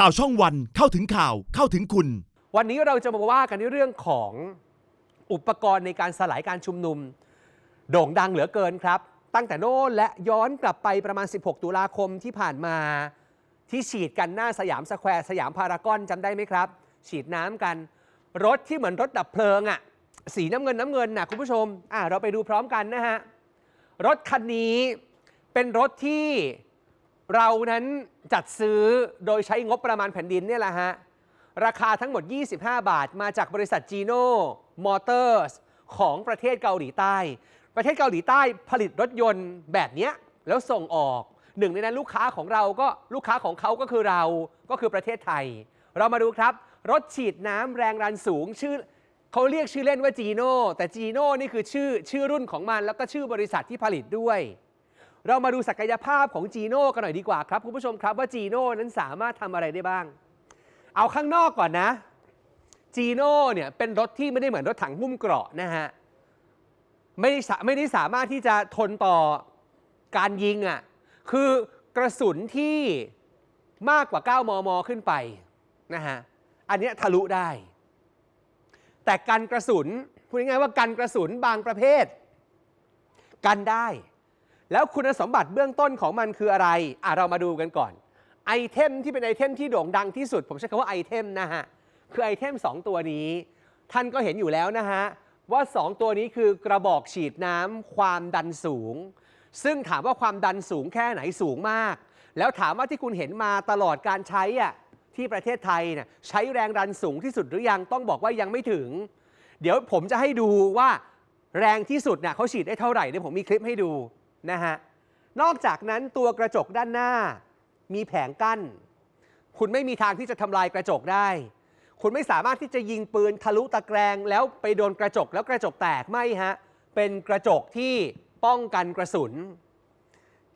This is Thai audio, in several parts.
ข่าวช่องวันเข้าถึงข่าวเข้าถึงคุณ วันนี้เราจะมาว่ากันในเรื่องของอุปกรณ์ในการสลายการชุมนุม โด่งดังเหลือเกินครับ ตั้งแต่โน่นและย้อนกลับไปประมาณ 16 ตุลาคมที่ผ่านมา ที่ฉีดกันหน้าสยามสแควร์สยามพารากอนจำได้ไหมครับ ฉีดน้ำกัน รถที่เหมือนรถดับเพลิงอะ่ะสีน้ำเงินน้ำเงินน่ะคุณผู้ชมอะเราไปดูพร้อมกันนะฮะรถคันนี้เป็นรถที่ เรานั้นจัดซื้อโดยใช้งบประมาณแผ่นดินเนี่ยแหละฮะ ราคาทั้งหมด 25 บาทมาจากบริษัท Gino Motors ของประเทศเกาหลีใต้ ประเทศเกาหลีใต้ผลิตรถยนต์แบบเนี้ยแล้วส่งออก หนึ่งในนั้นลูกค้าของเราก็ลูกค้าของเขาก็คือเราก็คือประเทศไทย เรามาดูครับ รถฉีดน้ำแรงดันสูงชื่อเขาเรียกชื่อเล่นว่า Gino แต่ Gino นี่คือชื่อชื่อรุ่นของมันแล้วก็ชื่อบริษัทที่ผลิตด้วย เรามาดูศักยภาพของ Gino กันหน่อยดีกว่าครับคุณผู้ชมครับว่า Gino นั้นสามารถทำอะไรได้บ้าง เอาข้างนอกก่อนนะจีโน่เนี่ยเป็นรถที่ไม่ได้เหมือนรถถังหุ้มเกราะนะฮะไม่ได้ไม่ได้สามารถที่จะทนต่อการยิงอะ่ะคือกระสุนที่มากกว่า 9 มม ขึ้นไปนะฮะอันนี้ทะลุได้ แต่กันกระสุนพูดง่ายๆว่ากันกระสุนบางประเภท กันได้ แล้วคุณสมบัติเบื้องต้นของมันคืออะไรอะเรามาดูกันก่อน ไอเทมที่เป็นไอเทมที่โด่งดังที่สุด ผมใช้คำว่าไอเทมนะฮะ คือไอเทม 2 ตัวนี้ ท่านก็เห็นอยู่แล้วนะฮะ ว่า 2 ตัวนี้คือกระบอกฉีดน้ำความดันสูง ซึ่งถามว่าความดันสูงแค่ไหนสูงมาก แล้วถามว่าที่คุณเห็นมาตลอดการใช้อะที่ประเทศไทยเนี่ยใช้แรงดันสูงที่สุดหรือยังต้องบอกว่ายังไม่ถึง เดี๋ยวผมจะให้ดูว่าแรงที่สุดเนี่ยเขาฉีดได้เท่าไหร่เดี๋ยวผมมีคลิปให้ดู นะฮะ นอกจากนั้นตัวกระจกด้านหน้า มีแผงกั้น คุณไม่มีทางที่จะทำลายกระจกได้ คุณไม่สามารถที่จะยิงปืนทะลุตะแกรงแล้วไปโดนกระจกแล้วกระจกแตกไม่ฮะ เป็นกระจกที่ป้องกันกระสุน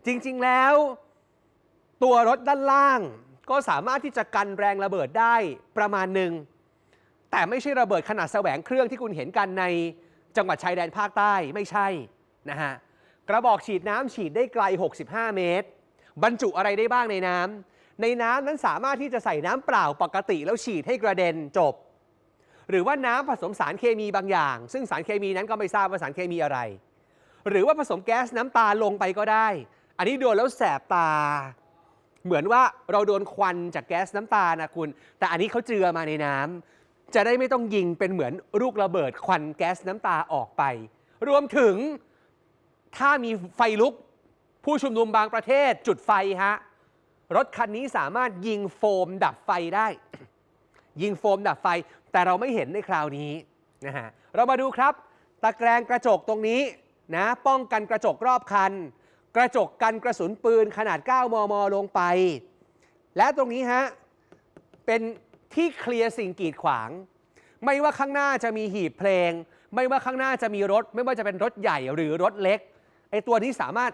จริงๆแล้ว ตัวรถด้านล่าง ก็สามารถที่จะกันแรงระเบิดได้ประมาณหนึ่งแต่ไม่ใช่ระเบิดขนาดแสวงเครื่องที่คุณเห็นกันในจังหวัดชายแดนภาคใต้ไม่ใช่นะฮะ กระบอกฉีดน้ำฉีดได้ไกล 65 เมตร บรรจุอะไรได้บ้างในน้ำในน้ำนั้นสามารถที่จะใส่น้ำเปล่าปกติแล้วฉีดให้กระเด็นจบ หรือว่าน้ำผสมสารเคมีบางอย่าง ซึ่งสารเคมีนั้นก็ไม่ทราบว่าสารเคมีอะไร หรือว่าผสมแก๊สน้ำตาลงไปก็ได้ อันนี้โดนแล้วแสบตา เหมือนว่าเราโดนควันจากแก๊สน้ำตานะคุณ แต่อันนี้เขาเจือมาในน้ำจะได้ไม่ต้องยิงเป็นเหมือนลูกระเบิดควันแก๊สน้ำตาออกไป รวมถึง ถ้ามีไฟลุก ผู้ชุมนุมบางประเทศจุดไฟฮะ รถคันนี้สามารถยิงโฟมดับไฟได้ ยิงโฟมดับไฟ แต่เราไม่เห็นในคราวนี้นะฮะ เรามาดูครับ ตะแกรงกระจกตรงนี้นะป้องกันกระจกรอบคัน กระจกกันกระสุนปืนขนาด 9 มม ลงไป และตรงนี้ฮะ เป็นที่เคลียร์สิ่งกีดขวาง ไม่ว่าข้างหน้าจะมีหีบเพลง ไม่ว่าข้างหน้าจะมีรถ ไม่ว่าจะเป็นรถใหญ่หรือรถเล็ก ไอ้ตัวนี้สามารถ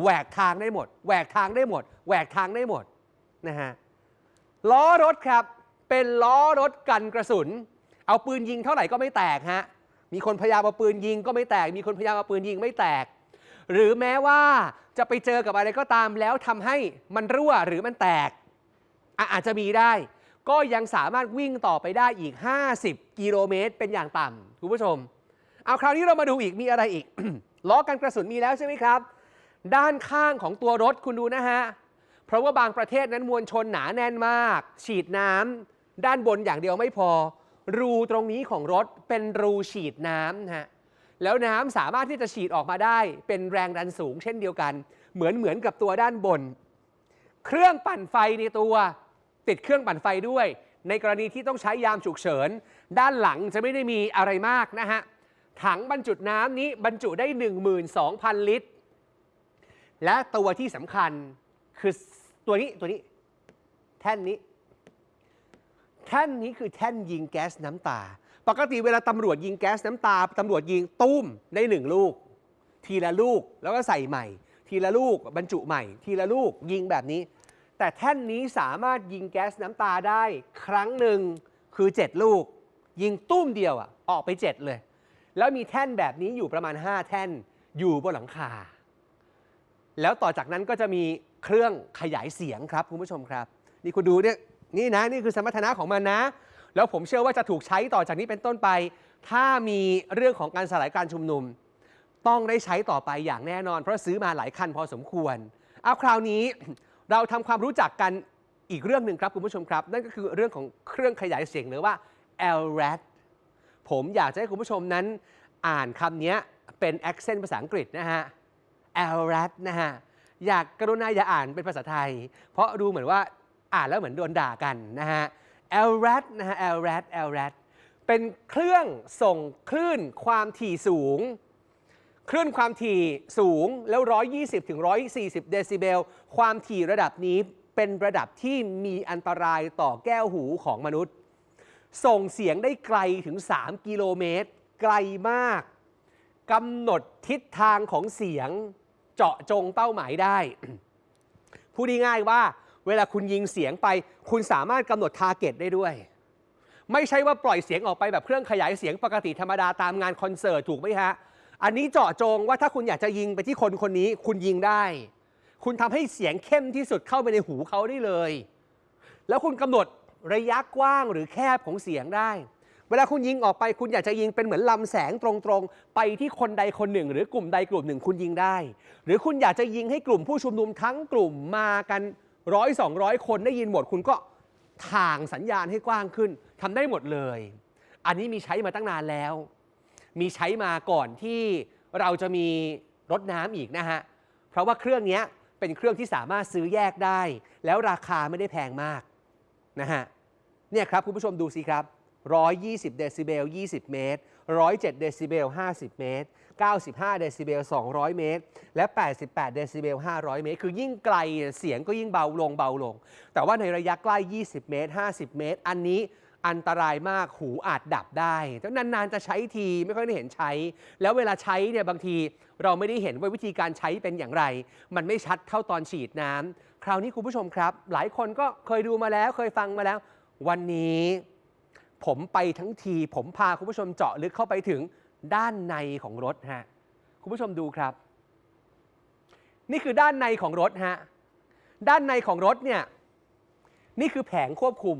แหวกทางได้หมด แหวกทางได้หมด แหวกทางได้หมดนะฮะล้อรถครับเป็นล้อรถกันกระสุน เอาปืนยิงเท่าไหร่ก็ไม่แตกฮะมีคนพยายามเอาปืนยิงก็ไม่แตก มีคนพยายามเอาปืนยิงไม่แตก หรือแม้ว่าจะไปเจอกับอะไรก็ตามแล้วทำให้มันรั่วหรือมันแตกอะอาจจะมีได้ ก็ยังสามารถวิ่งต่อไปได้อีก 50 กิโลเมตรเป็นอย่างต่ำคุณผู้ชม เอาคราวนี้เรามาดูอีกมีอะไรอีก ล้อกันกระสุนมีแล้วใช่ไหมครับ ด้านข้างของตัวรถคุณดูนะฮะ เพราะว่าบางประเทศนั้นมวลชนหนาแน่นมาก ฉีดน้ำด้านบนอย่างเดียวไม่พอ รูตรงนี้ของรถเป็นรูฉีดน้ำนะฮะแล้วน้ำสามารถที่จะฉีดออกมาได้ เป็นแรงดันสูงเช่นเดียวกัน เหมือนเหมือนกับตัวด้านบน เครื่องปั่นไฟในตัว ติดเครื่องปั่นไฟด้วย ในกรณีที่ต้องใช้ยามฉุกเฉิน ด้านหลังจะไม่ได้มีอะไรมากนะฮะ ถังบรรจุน้ำนี้บรรจุได้ 12,000 ลิตร และตัวที่สำคัญคือตัวนี้ตัวนี้ แท่นนี้ แท่นนี้คือแท่นยิงแก๊สน้ำตา ปกติเวลาตำรวจยิงแก๊สน้ำตาตำรวจยิงตุ้มได้หนึ่งลูก ทีละลูกแล้วก็ใส่ใหม่ ทีละลูกบรรจุใหม่ ทีละลูกยิงแบบนี้ แต่แท่นนี้สามารถยิงแก๊สน้ำตาได้ ครั้งหนึ่งคือ 7 ลูก ยิงตุ้มเดียวอะออกไป 7 เลย แล้วมีแท่นแบบนี้อยู่ประมาณ 5 แท่นอยู่บนหลังคา แล้วต่อจากนั้นก็จะมีเครื่องขยายเสียงครับคุณผู้ชมครับ นี่คุณดูเนี่ยนี่นะนี่คือสมรรถนะของมันนะ แล้วผมเชื่อว่าจะถูกใช้ต่อจากนี้เป็นต้นไป ถ้ามีเรื่องของการสลายการชุมนุม ต้องได้ใช้ต่อไปอย่างแน่นอน เพราะซื้อมาหลายคันพอสมควรเอาคราวนี้เราทำความรู้จักกันอีกเรื่องหนึ่งครับคุณผู้ชมครับ นั่นก็คือเรื่องของเครื่องขยายเสียงหรือว่า LRAD ผมอยากจะให้คุณผู้ชมนั้น อ่านคำนี้เป็น accent ภาษาอังกฤษนะฮะ LRAD นะฮะ อยากกรุณาอย่าอ่านเป็นภาษาไทย เพราะดูเหมือนว่าอ่านแล้วเหมือนโดนด่ากันนะฮะ LRAD นะฮะ LRAD LRAD เป็นเครื่องส่งคลื่นความถี่สูง คลื่นความถี่สูงแล้ว 120ถึง140 เดซิเบล ความถี่ระดับนี้เป็นระดับที่มีอันตรายต่อแก้วหูของมนุษย์ ส่งเสียงได้ไกลถึง 3 กิโลเมตร ไกลมากกำหนดทิศทางของเสียงเจาะจงเป้าหมายได้ พูดง่ายๆว่า เวลาคุณยิงเสียงไป คุณสามารถกำหนดทาร์เก็ตได้ด้วย ไม่ใช่ว่าปล่อยเสียงออกไปแบบเครื่องขยายเสียงปกติธรรมดาตามงานคอนเสิร์ตถูกไหมฮะ อันนี้เจาะจงว่าถ้าคุณอยากจะยิงไปที่คนคนนี้ คุณยิงได้ คุณทำให้เสียงเข้มที่สุดเข้าไปในหูเขาได้เลย แล้วคุณกำหนด ระยะกว้างหรือแคบของเสียงได้ เวลาคุณยิงออกไปคุณอยากจะยิงเป็นเหมือนลำแสงตรงๆ ไปที่คนใดคนหนึ่ง หรือกลุ่มใดกลุ่มหนึ่งคุณยิงได้ หรือคุณอยากจะยิงให้กลุ่มผู้ชุมนุมทั้งกลุ่มมากันร้อยสองร้อยคนได้ยินหมดคุณก็ถ่างสัญญาณให้กว้างขึ้นทำได้หมดเลย อันนี้มีใช้มาตั้งนานแล้ว มีใช้มาก่อนที่เราจะมีรถน้ำอีกนะฮะ เพราะว่าเครื่องนี้เป็นเครื่องที่สามารถซื้อแยกได้ แล้วราคาไม่ได้แพงมาก นะฮะเนี่ยครับคุณผู้ชมดูสิครับ 120 เดซิเบล 20 เมตร 107 เดซิเบล 50 เมตร 95 เดซิเบล 200 เมตร และ 88 เดซิเบล 500 เมตร คือยิ่งไกลเสียงก็ยิ่งเบาลงเบาลง แต่ว่าในระยะใกล้ 20 เมตร 50 เมตร อันนี้อันตรายมากหูอาจดับได้แต่นานๆจะใช้ทีไม่ค่อยได้เห็นใช้ แล้วเวลาใช้เนี่ยบางทีเราไม่ได้เห็นว่าวิธีการใช้เป็นอย่างไร มันไม่ชัดเท่าตอนฉีดน้ำ คราวนี้คุณผู้ชมครับ หลายคนก็เคยดูมาแล้ว เคยฟังมาแล้ว วันนี้ ผมไปทั้งที ผมพาคุณผู้ชมเจาะลึกเข้าไปถึงด้านในของรถฮะคุณผู้ชมดูครับ นี่คือด้านในของรถฮะด้านในของรถเนี่ยนี่คือแผงควบคุม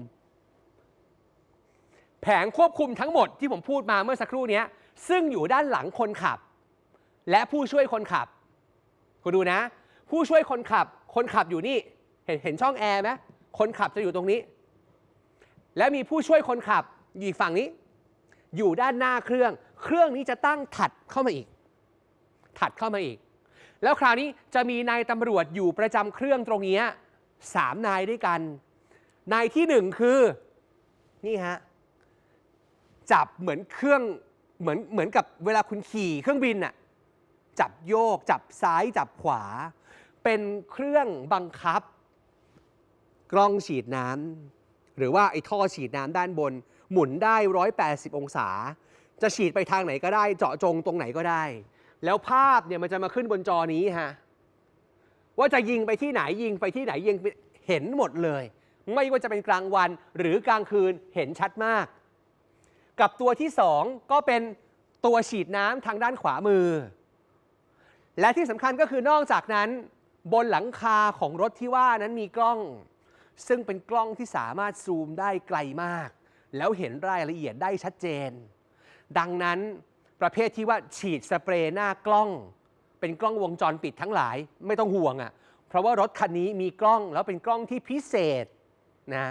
แผงควบคุมทั้งหมดที่ผมพูดมาเมื่อสักครู่นี้ซึ่งอยู่ด้านหลังคนขับ และผู้ช่วยคนขับ คุณดูนะ ผู้ช่วยคนขับ คนขับอยู่นี่ เห็นเห็นช่องแอร์ไหมคนขับจะอยู่ตรงนี้ และมีผู้ช่วยคนขับอยู่อีกฝั่งนี้ อยู่ด้านหน้าเครื่อง เครื่องนี้จะตั้งถัดเข้ามาอีก ถัดเข้ามาอีก แล้วคราวนี้จะมีนายตำรวจอยู่ประจำเครื่องตรงนี้สามนายด้วยกัน นายที่หนึ่งคือ นี่ฮะ จับเหมือนเครื่องเหมือนเหมือนกับเวลาคุณขี่เครื่องบินน่ะจับโยก จับซ้ายจับขวา เป็นเครื่องบังคับ กล้องฉีดน้ำหรือว่าไอ้ท่อฉีดน้ำด้านบน หมุนได้ 180 องศา จะฉีดไปทางไหนก็ได้ เจาะจงตรงไหนก็ได้ แล้วภาพเนี่ยมันจะมาขึ้นบนจอนี้ฮะว่าจะยิงไปที่ไหนยิงไปที่ไหนยิงเห็นหมดเลย ไม่ว่าจะเป็นกลางวันหรือกลางคืนเห็นชัดมาก กับตัวที่2ก็เป็นตัวฉีดน้ำทางด้านขวามือ และที่สำคัญก็คือนอกจากนั้น บนหลังคาของรถที่ว่านั้นมีกล้อง ซึ่งเป็นกล้องที่สามารถซูมได้ไกลมาก แล้วเห็นรายละเอียดได้ชัดเจน ดังนั้นประเภทที่ว่าฉีดสเปรย์หน้ากล้อง เป็นกล้องวงจรปิดทั้งหลายไม่ต้องห่วงอะ่ะเพราะว่ารถคันนี้มีกล้องแล้วเป็นกล้องที่พิเศษนะ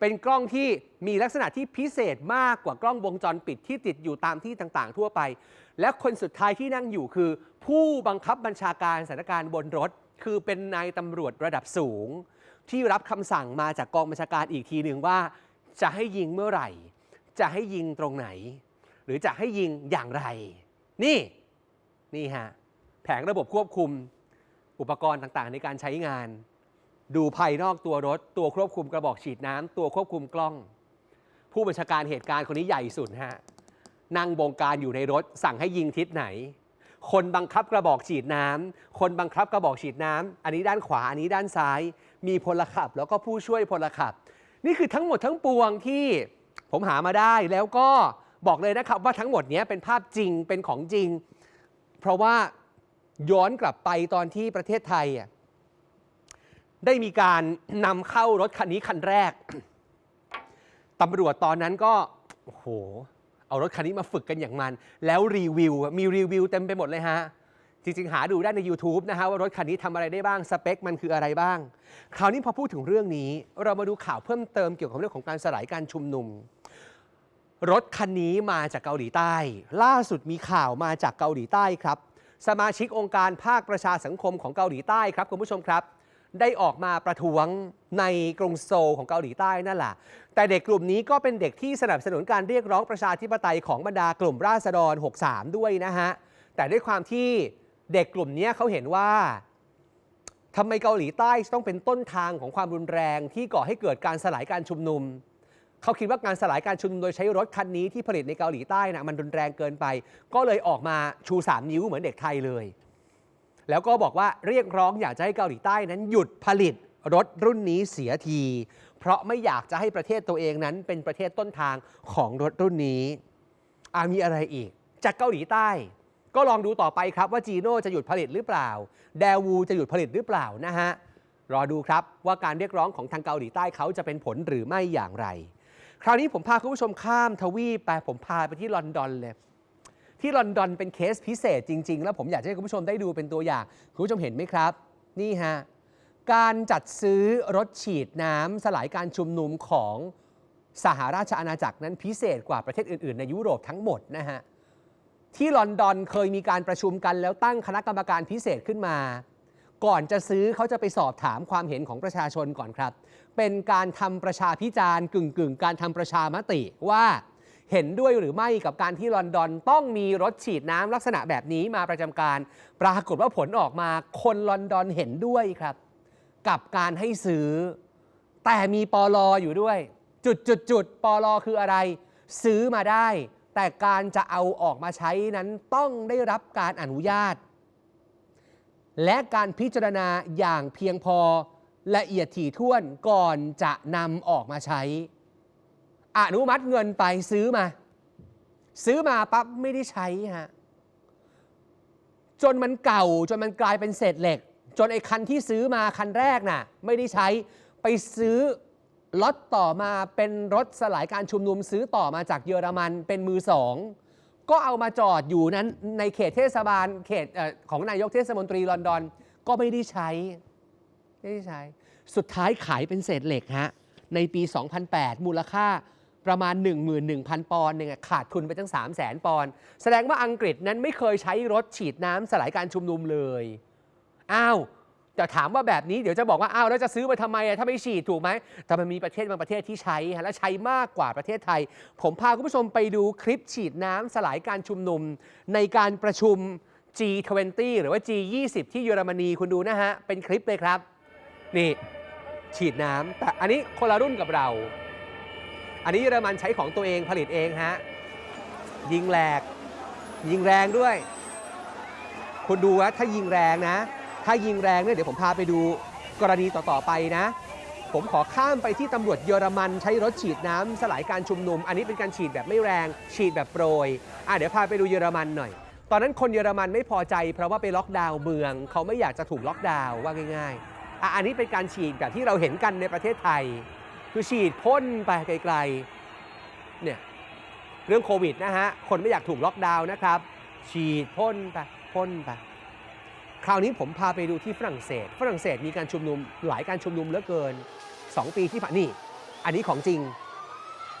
เป็นกล้องที่มีลักษณะที่พิเศษมากกว่ากล้องวงจรปิดที่ติดอยู่ตามที่ต่างๆ ทั่วไป และคนสุดท้ายที่นั่งอยู่คือ ผู้บังคับบัญชาการสถานการณ์บนรถ คือเป็นนายตำรวจระดับสูง ที่รับคำสั่งมาจากกองบัญชาการอีกทีหนึ่งว่า จะให้ยิงเมื่อไหร่ จะให้ยิงตรงไหน หรือจะให้ยิงอย่างไร นี่นี่ฮะแผงระบบควบคุมอุปกรณ์ต่างๆ ในการใช้งาน ดูภายนอกตัวรถ ตัวควบคุมกระบอกฉีดน้ำตัวควบคุมกล้อง ผู้บัญชาการเหตุการณ์คนนี้ใหญ่สุดฮะนั่งบงการอยู่ในรถสั่งให้ยิงทิศไหน คนบังคับกระบอกฉีดน้ำคนบังคับกระบอกฉีดน้ำอันนี้ด้านขวา อันนี้ด้านซ้าย มีพลขับ แล้วก็ผู้ช่วยพลขับ นี่คือทั้งหมดทั้งปวงที่ผมหามาได้แล้วก็บอกเลยนะครับว่าทั้งหมดนี้เป็นภาพจริงเป็นของจริง เพราะว่าย้อนกลับไปตอนที่ประเทศไทยได้มีการนำเข้ารถคันนี้คันแรกตำรวจตอนนั้นก็โอ้โห เอารถคันนี้มาฝึกกันอย่างมัน แล้วรีวิวมีรีวิวเต็มไปหมดเลยฮะ จริงๆ หาดูได้ใน YouTube นะฮะว่ารถคันนี้ทำอะไรได้บ้าง สเปคมันคืออะไรบ้าง คราวนี้พอพูดถึงเรื่องนี้ เรามาดูข่าวเพิ่มเติมเกี่ยวกับเรื่องของการสลายการชุมนุม รถคันนี้มาจากเกาหลีใต้ ล่าสุดมีข่าวมาจากเกาหลีใต้ครับ สมาชิกองค์การภาคประชาสังคมของเกาหลีใต้ครับคุณผู้ชมครับ ได้ออกมาประท้วงในกรุงโซลของเกาหลีใต้นั่นแหละ แต่เด็กกลุ่มนี้ก็เป็นเด็กที่สนับสนุนการเรียกร้องประชาธิปไตยของบรรดากลุ่มราษฎร 63 ด้วยนะฮะ แต่ด้วยความที่เด็กกลุ่มนี้เขาเห็นว่าทำไมเกาหลีใต้ต้องเป็นต้นทางของความรุนแรงที่ก่อให้เกิดการสลายการชุมนุมเขาคิดว่าการสลายการชุมนุมโดยใช้รถคันนี้ที่ผลิตในเกาหลีใต้นะมันรุนแรงเกินไป ก็เลยออกมาชู 3 นิ้วเหมือนเด็กไทยเลย แล้วก็บอกว่าเรียกร้องอยากจะให้เกาหลีใต้นั้นหยุดผลิตรถรุ่นนี้เสียที เพราะไม่อยากจะให้ประเทศตัวเองนั้นเป็นประเทศต้นทางของรถรุ่นนี้อามีอะไรอีก จากเกาหลีใต้ ก็ลองดูต่อไปครับว่าจีโน่จะหยุดผลิตหรือเปล่า แดวูจะหยุดผลิตหรือเปล่านะฮะรอดูครับว่าการเรียกร้องของทางเกาหลีใต้เขาจะเป็นผลหรือไม่อย่างไร คราวนี้ผมพาคุณผู้ชมข้ามทวีปไปผมพาไปที่ลอนดอนเลย ที่ลอนดอนเป็นเคสพิเศษจริง ๆ แล้วผมอยากให้คุณผู้ชมได้ดูเป็นตัวอย่าง คุณผู้ชมเห็นไหมครับ นี่ฮะ การจัดซื้อรถฉีดน้ำสลายการชุมนุมของสหราชอาณาจักรนั้นพิเศษกว่าประเทศอื่น ๆ ในยุโรปทั้งหมดนะฮะ ที่ลอนดอนเคยมีการประชุมกันแล้วตั้งคณะกรรมการพิเศษขึ้นมา ก่อนจะซื้อเขาจะไปสอบถามความเห็นของประชาชนก่อนครับ เป็นการทำประชาพิจารณ์กึ่งกึ่งๆการทำประชามติว่า เห็นด้วยหรือไม่กับการที่ลอนดอนต้องมีรถฉีดน้ำลักษณะแบบนี้มาประจำการ ปรากฏว่าผลออกมาคนลอนดอนเห็นด้วยครับ กับการให้ซื้อ แต่มีปอลออยู่ด้วย จุดจุดจุดปอลอคืออะไร ซื้อมาได้ แต่การจะเอาออกมาใช้นั้นต้องได้รับการอนุญาต และการพิจารณาอย่างเพียงพอละเอียดถี่ถ้วนก่อนจะนำออกมาใช้ อนุมัติเงินไปซื้อมา ซื้อมาปั๊บไม่ได้ใช้ฮะจนมันเก่าจนมันกลายเป็นเศษเหล็ก จนไอ้คันที่ซื้อมาคันแรกน่ะ ไม่ได้ใช้ไปซื้อล็อตต่อมาเป็นรถสลายการชุมนุมซื้อต่อมาจากเยอรมันเป็นมือสอง ก็เอามาจอดอยู่นั้นในเขตเทศบาลเขตเอของนายกเทศมนตรีลอนดอน ก็ไม่ได้ใช้ ไม่ได้ใช้ สุดท้ายขายเป็นเศษเหล็กฮะในปี 2008 มูลค่า ประมาณ 11,000 ปอนด์เนี่ยขาดทุนไปตั้ง 3 0 0 0 0 0ปอนด์แสดงว่าอังกฤษนั้นไม่เคยใช้รถฉีดน้ำสลายการชุมนุมเลย อ้าวแต่ถามว่าแบบนี้เดี๋ยวจะบอกว่าอ้าวแล้วจะซื้อไปทำไมอะถ้าไม่ฉีดถูกไหมแต่มันมีประเทศบางประเทศที่ใช้ฮะและใช้มากกว่าประเทศไทย ผมพาคุณผู้ชมไปดูคลิปฉีดน้ำสลายการชุมนุม ในการประชุม G20 หรือว่า G20 ที่เยอรมนีคุณดูนะฮะเป็นคลิปเลยครับ นี่ฉีดน้ำแต่อันนี้คนละรุ่นกับเรา อันนี้เยอรมันใช้ของตัวเองผลิตเองฮะ ยิงแหลก ยิงแรงด้วย คุณดูว่าถ้ายิงแรงนะ ถ้ายิงแรงเนี่ยเดี๋ยวผมพาไปดูกรณีต่อ ๆ ไปนะ ผมขอข้ามไปที่ตำรวจเยอรมันใช้รถฉีดน้ำสลายการชุมนุม อันนี้เป็นการฉีดแบบไม่แรงฉีดแบบโปรยอะเดี๋ยวพาไปดูเยอรมันหน่อย ตอนนั้นคนเยอรมันไม่พอใจ เพราะว่าไปล็อกดาวน์เมือง เขาไม่อยากจะถูกล็อกดาวน์ว่าง่ายๆอะอันนี้เป็นการฉีดแบบที่เราเห็นกันในประเทศไทย คือฉีดพ่นไปไกลๆเนี่ยเรื่องโควิดนะฮะ คนไม่อยากถูกล็อกดาวน์นะครับ ฉีดพ่นไปพ่นไปคราวนี้ผมพาไปดูที่ฝรั่งเศส ฝรั่งเศสมีการชุมนุมหลายการชุมนุมเหลือเกิน 2 ปีที่ผ่านนี่ อันนี้ของจริง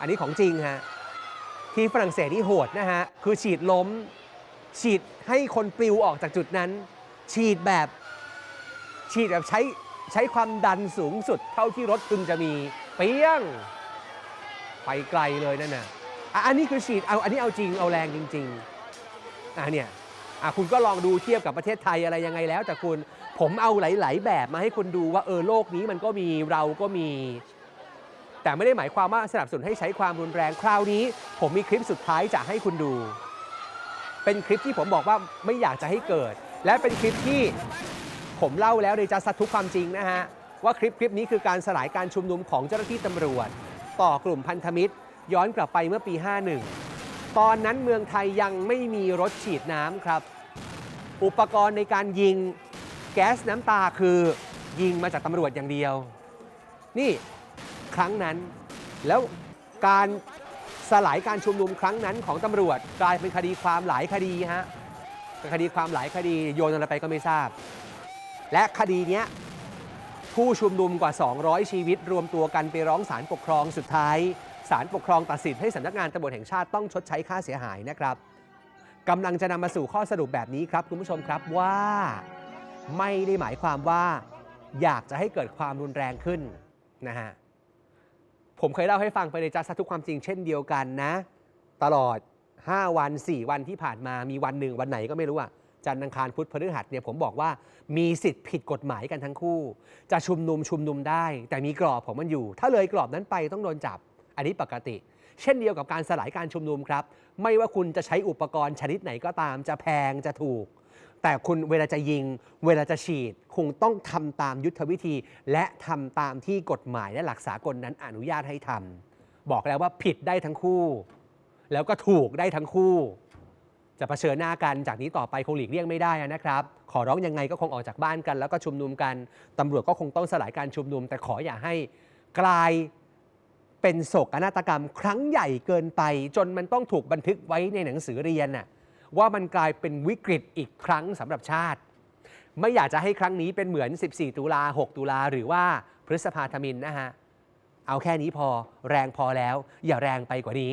อันนี้ของจริงฮะที่ฝรั่งเศสนี่โหดนะฮะ คือฉีดล้ม ฉีดให้คนปลิวออกจากจุดนั้น ฉีดแบบ ฉีดแบบใช้ใช้ความดันสูงสุดเท่าที่รถพึงจะมี เปี้ยง ไปไกลเลยนั่นน่ะอันนี้คือฉีดเอาอันนี้เอาจริงเอาแรงจริงๆอะเนี่ยอะคุณก็ลองดูเทียบกับประเทศไทยอะไรยังไงแล้ว แต่คุณผมเอาหลาย ๆ แบบมาให้คุณดูว่าเออโลกนี้มันก็มีเราก็มี แต่ไม่ได้หมายความว่าสนับสนุนให้ใช้ความรุนแรงคราวนี้ ผมมีคลิปสุดท้ายจะให้คุณดู เป็นคลิปที่ผมบอกว่าไม่อยากจะให้เกิด และเป็นคลิปที่ผมเล่าแล้วในจะสัทุกความจริงนะฮะ ว่าคลิปคลิปนี้คือการสลายการชุมนุมของเจ้าหน้าที่ตำรวจ ต่อกลุ่มพันธมิตร ย้อนกลับไปเมื่อปี 51 ตอนนั้นเมืองไทยยังไม่มีรถฉีดน้ำครับ อุปกรณ์ในการยิงแก๊สน้ำตาคือยิงมาจากตำรวจอย่างเดียว นี่ครั้งนั้นแล้วการสลายการชุมนุมครั้งนั้นของตำรวจกลายเป็นคดีความหลายคดีฮะเป็นคดีความหลายคดีโยนอะไรไปก็ไม่ทราบ และคดีเนี้ย ผู้ชุมนุมกว่า 200 ชีวิต รวมตัวกันไปร้องศาลปกครองสุดท้ายศาลปกครองตัดสินให้สำนักงานตำรวจแห่งชาติต้องชดใช้ค่าเสียหายนะครับกำลังจะนำมาสู่ข้อสรุปแบบนี้ครับคุณผู้ชมครับว่า ไม่ได้หมายความว่า อยากจะให้เกิดความรุนแรงขึ้นนะฮะผมเคยเล่าให้ฟังไปในจัสทุกความจริงเช่นเดียวกันนะ ตลอด 5 วัน 4 วันที่ผ่านมามีวันหนึ่งวันไหนก็ไม่รู้อะ จันทร์อังคารพุธพฤหัสเนี่ยผมบอกว่ามีสิทธิ์ผิดกฎหมายกันทั้งคู่ จะชุมนุมชุมนุมได้ แต่มีกรอบของมันอยู่ ถ้าเลยกรอบนั้นไปต้องโดนจับ อันนี้ปกติ เช่นเดียวกับการสลายการชุมนุมครับ ไม่ว่าคุณจะใช้อุปกรณ์ชนิดไหนก็ตาม จะแพงจะถูก แต่คุณเวลาจะยิง เวลาจะฉีด คงต้องทำตามยุทธวิธี และทำตามที่กฎหมายและหลักสากลนั้นอนุญาตให้ทำบอกแล้วว่าผิดได้ทั้งคู่ แล้วก็ถูกได้ทั้งคู่ จะเผชิญหน้ากันจากนี้ต่อไปคงหลีกเลี่ยงไม่ได้นะครับ ขอร้องยังไงก็คงออกจากบ้านกัน แล้วก็ชุมนุมกันตำรวจก็คงต้องสลายการชุมนุม แต่ขออย่าให้กลายเป็นโศกนาฏกรรม ครั้งใหญ่เกินไป จนมันต้องถูกบันทึกไว้ในหนังสือเรียนน่ะว่ามันกลายเป็นวิกฤตอีกครั้งสำหรับชาติ ไม่อยากจะให้ครั้งนี้เป็นเหมือน 14 ตุลา 6 ตุลา หรือว่าพฤษภาธมินนะฮะเอาแค่นี้พอแรงพอแล้ว อย่าแรงไปกว่านี้